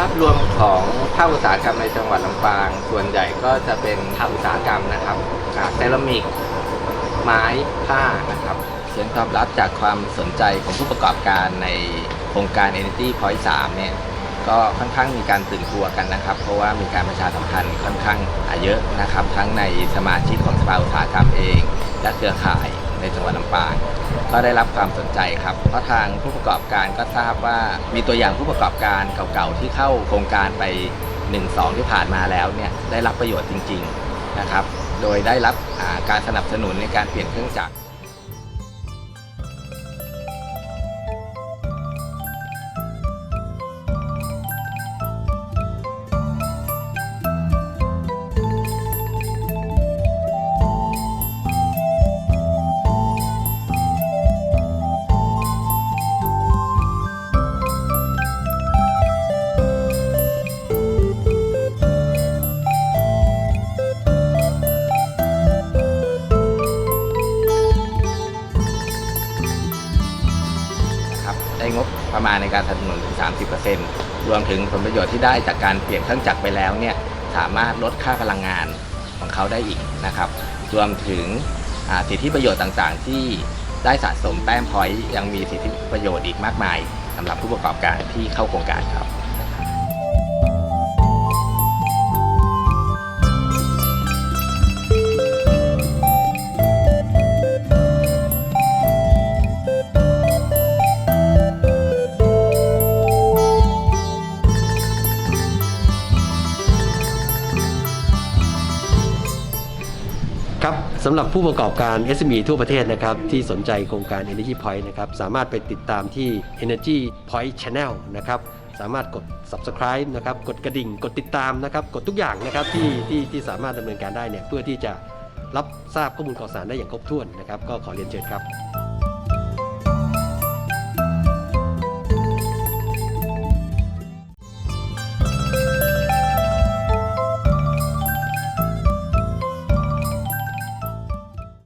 ภาพรวมของภาคอุตสาหกรรมในจังหวัดลำปาง ส่วนใหญ่ก็จะเป็นภาคอุตสาหกรรมนะครับเซรามิก ไม้ผ้านะครับเสียงตอบรับจากความสนใจของผู้ประกอบการในโครงการ Energy Point 3เนี่ยก็ค่อนข้างมีการตื่นตัวกันนะครับ เพราะว่ามีการประชาสัมพันธ์ค่อนข้างเยอะนะครับ ทั้งในสมาชิกของสภาอุตสาหกรรมเอง และเครือข่าย ในจังหวัดลำปางก็ได้รับความสนใจครับ เพราะทางผู้ประกอบการก็ทราบว่ามีตัวอย่างผู้ประกอบการเก่าๆที่เข้าโครงการไป 1-2 ที่ผ่านมาแล้วเนี่ยได้รับประโยชน์จริง ๆนะครับ โดยได้รับการสนับสนุนในการเปลี่ยนเครื่องจักร งบประมาณในการสนับสนุนถึง 30%รวมถึงผลประโยชน์ที่ได้จากการเปลี่ยนเครื่องจักรไปแล้วเนี่ยสามารถลดค่าพลังงานของเขาได้อีกนะครับ รวมถึงสิทธิประโยชน์ต่างๆ ที่ได้สะสมแต้มพอยต์ยังมีสิทธิประโยชน์อีกมากมายสำหรับผู้ประกอบการที่เข้าโครงการครับ ครับสำหรับผู้ประกอบการ SME ทั่วประเทศนะครับที่สนใจโครงการ Energy Point นะครับสามารถไปติดตามที่ Energy Point Channel นะครับสามารถกด subscribe นะครับกดกระดิ่งกดติดตามนะครับกดทุกอย่างนะครับที่ที่ที่สามารถดำเนินการได้เนี่ยเพื่อที่จะรับทราบข้อมูลข่าวสารได้อย่างครบถ้วนนะครับก็ขอเรียนเชิญครับ